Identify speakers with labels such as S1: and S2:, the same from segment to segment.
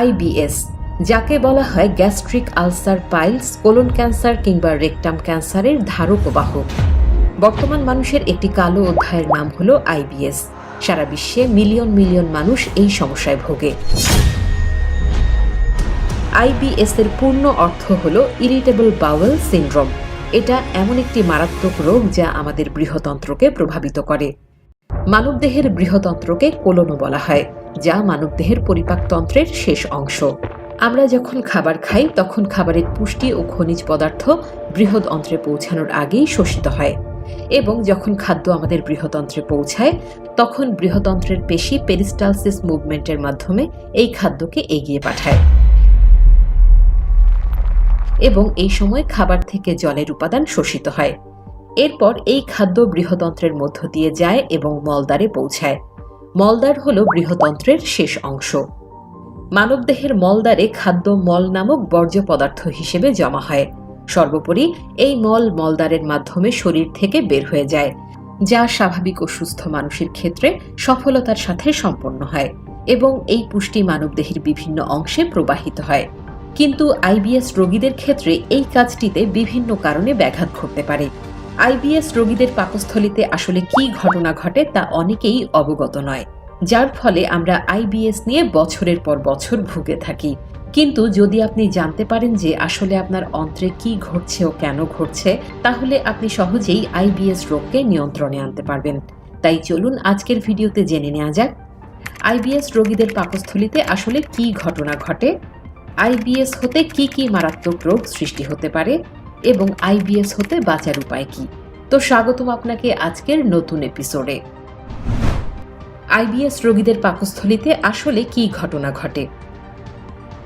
S1: IBS, যাকে বলা হয় gastric ulcer piles, colon cancer কিংবা রেকটাম ক্যান্সারের ধারক বাহক বর্তমান মানুষের একটি কালো অধ্যায়ের নাম হলো আইবিএস। সারা বিশ্বে মিলিয়ন মিলিয়ন মানুষ এই সমস্যায় ভোগে। আইবিএস এর পূর্ণ অর্থ হল ইরিটেবল বাউল সিনড্রোম। এটা এমন একটি মারাত্মক রোগ যা আমাদের বৃহতন্ত্রকে প্রভাবিত করে। মানবদেহের বৃহতন্ত্রকে কোলনও বলা হয়, যা মানবদেহের পরিপাকতন্ত্রের শেষ অংশ। আমরা যখন খাবার খাই, তখন খাবারের পুষ্টি ও খনিজ পদার্থ বৃহৎ অন্ত্রে পৌঁছানোর আগেই শোষিত হয় এবং যখন খাদ্য আমাদের বৃহতন্ত্রে পৌঁছায়, তখন বৃহতন্ত্রের পেশি পেরিস্টালসিস মুভমেন্টের মাধ্যমে এই খাদ্যকে এগিয়ে পাঠায়। এবং এই সময় খাবার থেকে জলের উপাদান শোষিত হয়। এরপর এই খাদ্য বৃহতন্ত্রের মধ্য দিয়ে যায় এবং মলদ্বারে পৌঁছায়। মলদ্বার হল বৃহতন্ত্রের শেষ অংশ। মানবদেহের মলদ্বারে খাদ্য মল নামক বর্জ্য পদার্থ হিসেবে জমা হয়। সর্বোপরি এই মল মলদ্বারের মাধ্যমে শরীর থেকে বের হয়ে যায়, যা স্বাভাবিক ও সুস্থ মানুষের ক্ষেত্রে সফলতার সাথে সম্পন্ন হয় এবং এই পুষ্টি মানবদেহের বিভিন্ন অংশে প্রবাহিত হয়। কিন্তু আইবিএস রোগীদের ক্ষেত্রে এই কাজটিতে বিভিন্ন কারণে ব্যাঘাত ঘটতে পারে। আইবিএস রোগীদের পাকস্থলিতে আসলে কি ঘটনা ঘটে তা অনেকেই অবগত নয়। যার ফলে আমরা আইবিএস নিয়ে বছরের পর বছর ভুগে থাকি। কিন্তু যদি আপনি জানতে পারেন যে আসলে আপনার অন্ত্রে কি ঘটছে ও কেন ঘটছে, তাহলে আপনি সহজেই আইবিএস রোগকে নিয়ন্ত্রণে আনতে পারবেন। তাই চলুন আজকের ভিডিওতে জেনে নেওয়া যাক। আইবিএস রোগীদের পাকস্থলিতে আসলে কি ঘটনা ঘটে? আইবিএস হতে কি কি মারাত্মক রোগ সৃষ্টি হতে পারে এবং আইবিএস হতে বাঁচার উপায় কি? তো স্বাগতম আপনাকে আজকের নতুন এপিসোডে আইবিএস রোগীদের পাকস্থলিতে আসলে কি ঘটনা ঘটে?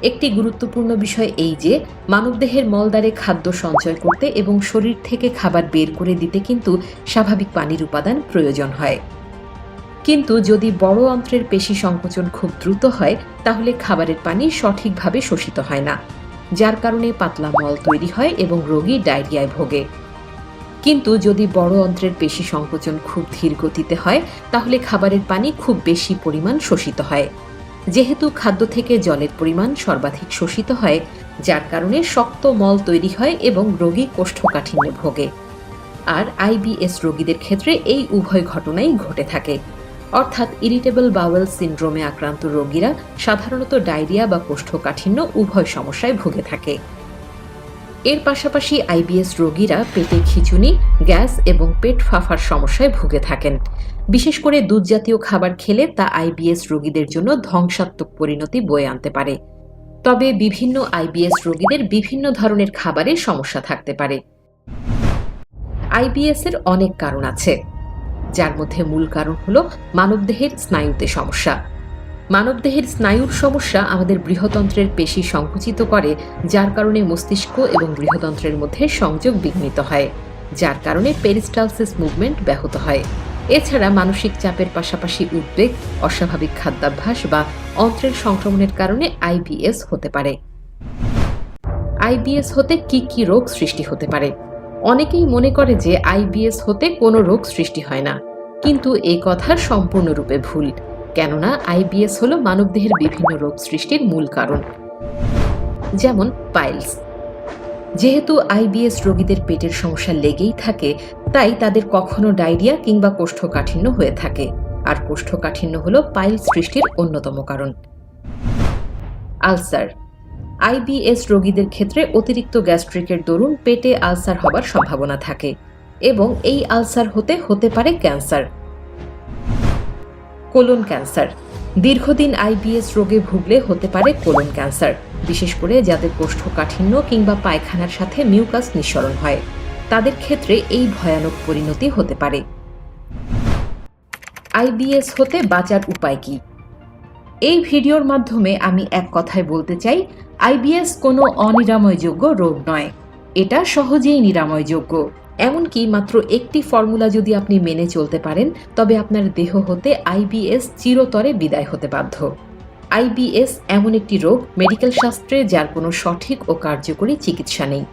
S1: একটি গুরুত্বপূর্ণ বিষয় এই যে, মানবদেহের মলদ্বারে খাদ্য সঞ্চয় করতে এবং শরীর থেকে খাবার বের করে দিতে কিন্তু স্বাভাবিক পানির উপাদান প্রয়োজন হয়। কিন্তু যদি বড় অন্ত্রের পেশি সংকোচন খুব দ্রুত হয়, তাহলে খাবারের পানি সঠিকভাবে শোষিত হয় না, যার কারণে পাতলা মল তৈরি হয় এবং রোগী ডায়রিয়ায় ভোগে। কিন্তু যদি বড় অন্ত্রের পেশি সংকোচন খুব ধীর গতিতে হয়, তাহলে খাবারের পানি খুব বেশি পরিমাণ শোষিত হয়। যেহেতু খাদ্য থেকে জলের পরিমাণ সর্বাধিক শোষিত হয়, যার কারণে শক্ত মল তৈরি হয় এবং রোগী কোষ্ঠকাঠিন্যে ভোগে। আর আইবিএস রোগীদের ক্ষেত্রে এই উভয় ঘটনাই ঘটে থাকে। অর্থাৎ ইরিটেবল বাওয়েল সিন্ড্রোমে আক্রান্ত রোগীরা সাধারণত ডায়রিয়া বা কোষ্ঠকাঠিন্য উভয় সমস্যায় ভুগে থাকে। এর পাশাপাশি আইবিএস রোগীরা পেটে খিচুনি, গ্যাস এবং পেট ফাঁফার সমস্যায় ভুগে থাকেন। বিশেষ করে দুধ জাতীয় খাবার খেলে তা আইবিএস রোগীদের জন্য ধ্বংসাত্মক পরিণতি বয়ে আনতে পারে। তবে বিভিন্ন আইবিএস রোগীদের বিভিন্ন ধরনের খাবারে সমস্যা থাকতে পারে। আইবিএস এর অনেক কারণ আছে। যার মধ্যে মূল কারণ হলো মানবদেহের স্নায়ুতে সমস্যা। মানবদেহের স্নায়ুর সমস্যা আমাদের বৃহতন্ত্রের পেশি সংকুচিত করে, যার কারণে মস্তিষ্ক এবং বৃহতন্ত্রের মধ্যে সংযোগ বিঘ্নিত হয়, যার কারণে পেরিস্টালসিস মুভমেন্ট ব্যাহত হয়। এছাড়া মানসিক চাপের পাশাপাশি উদ্বেগ, অস্বাভাবিক খাদ্যাভ্যাস বা অন্ত্রের সংক্রমণের কারণে আইবিএস হতে পারে। আইবিএস হতে কি কি রোগ সৃষ্টি হতে পারে? অনেকেই মনে করে যে আইবিএস হতে কোনো রোগ সৃষ্টি হয় না। কিন্তু এই কথা সম্পূর্ণরূপে ভুল। কেননা আইবিএস হল মানবদেহের বিভিন্ন রোগ সৃষ্টির মূল কারণ। যেমন পাইলস। যেহেতু আইবিএস রোগীদের পেটের সমস্যা লেগেই থাকে, তাই তাদের কখনো ডায়রিয়া কিংবা কোষ্ঠকাঠিন্য হয়ে থাকে। আর কোষ্ঠকাঠিন্য হল পাইল সৃষ্টির অন্যতম কারণ। আলসার। আইবিএস রোগীদের ক্ষেত্রে অতিরিক্ত গ্যাস্ট্রিকের দরুন পেটে আলসার হবার সম্ভাবনা থাকে এবং এই আলসার হতে হতে পারে ক্যান্সার। Colon cancer. দীর্ঘদিন আইবিএস রোগে ভুগলে হতে পারে কোলন ক্যান্সার, বিশেষ করে যাদের কোষ্ঠকাঠিন্য কিংবা পায়খানার সাথে মিউকাস নিঃসরণ হয়। তাদের ক্ষেত্রে এই ভয়ানক পরিণতি হতে পারে। আইবিএস হতে বাঁচার উপায় কি? এই ভিডিওর মাধ্যমে আমি এক কথায় বলতে চাই আইবিএস কোনো অনিরাময়যোগ্য রোগ নয়। এটা সহজেই নিরাময়যোগ্য। এমনকি মাত্র একটি ফর্মুলা যদি আপনি মেনে চলতে পারেন, তবে আপনার দেহ হতে আইবিএস চিরতরে বিদায় হতে বাধ্য। আইবিএস এমন একটি রোগ মেডিকেল শাস্ত্রে যার কোনো সঠিক ও কার্যকরী চিকিৎসা নেই।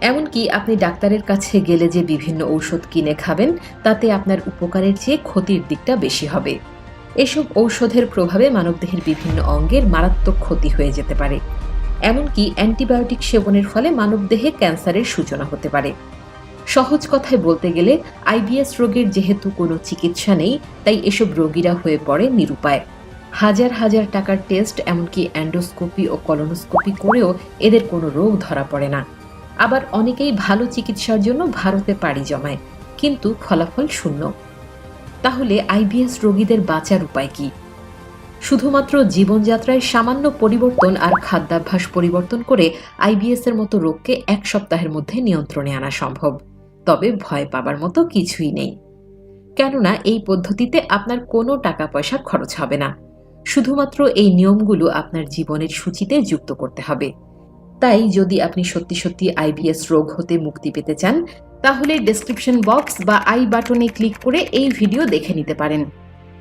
S1: এমনকি আপনি ডাক্তারের কাছে গেলে যে বিভিন্ন ঔষধ কিনে খাবেন, তাতে আপনার উপকারের চেয়ে ক্ষতির দিকটা বেশি হবে। এসব ঔষধের প্রভাবে মানবদেহের বিভিন্ন অঙ্গের মারাত্মক ক্ষতি হয়ে যেতে পারে। এমনকি অ্যান্টিবায়োটিক সেবনের ফলে মানবদেহে ক্যান্সারের সূচনা হতে পারে। সহজ কথায় বলতে গেলে, আইবিএস রোগের যেহেতু কোনো চিকিৎসা নেই, তাই এসব রোগীরা হয়ে পড়ে নিরুপায়। হাজার হাজার টাকার টেস্ট, এমনকি অ্যান্ডোস্কোপি ও কলোনোস্কোপি করেও এদের কোনো রোগ ধরা পড়ে না। আবার অনেকেই ভালো চিকিৎসার জন্য ভারতে পাড়ি জমায়, কিন্তু ফলাফল শূন্য। তাহলে আইবিএস রোগীদের বাঁচার উপায় কি? শুধুমাত্র জীবনযাত্রায় সামান্য পরিবর্তন আর খাদ্যাভ্যাস পরিবর্তন করে আইবিএস এর মতো রোগকে এক সপ্তাহের মধ্যে নিয়ন্ত্রণে আনা সম্ভব। তবে ভয় পাবার মতো কিছুই নেই। কেননা এই পদ্ধতিতে আপনার কোনো টাকা পয়সা খরচ হবে না। শুধুমাত্র এই নিয়মগুলো আপনার জীবনের সূচিতে যুক্ত করতে হবে। তাই যদি আপনি সত্যি সত্যি আইবিএস রোগ হতে মুক্তি পেতে চান, তাহলে ডেসক্রিপশন বক্স বা আই বাটনে ক্লিক করে এই ভিডিও দেখে নিতে পারেন।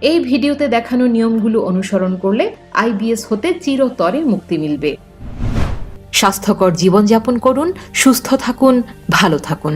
S1: এই ভিডিওতে দেখানো নিয়মগুলো অনুসরণ করলে আইবিএস হতে চিরতরে মুক্তি মিলবে। স্বাস্থ্যকর জীবনযাপন করুন, সুস্থ থাকুন, ভালো থাকুন।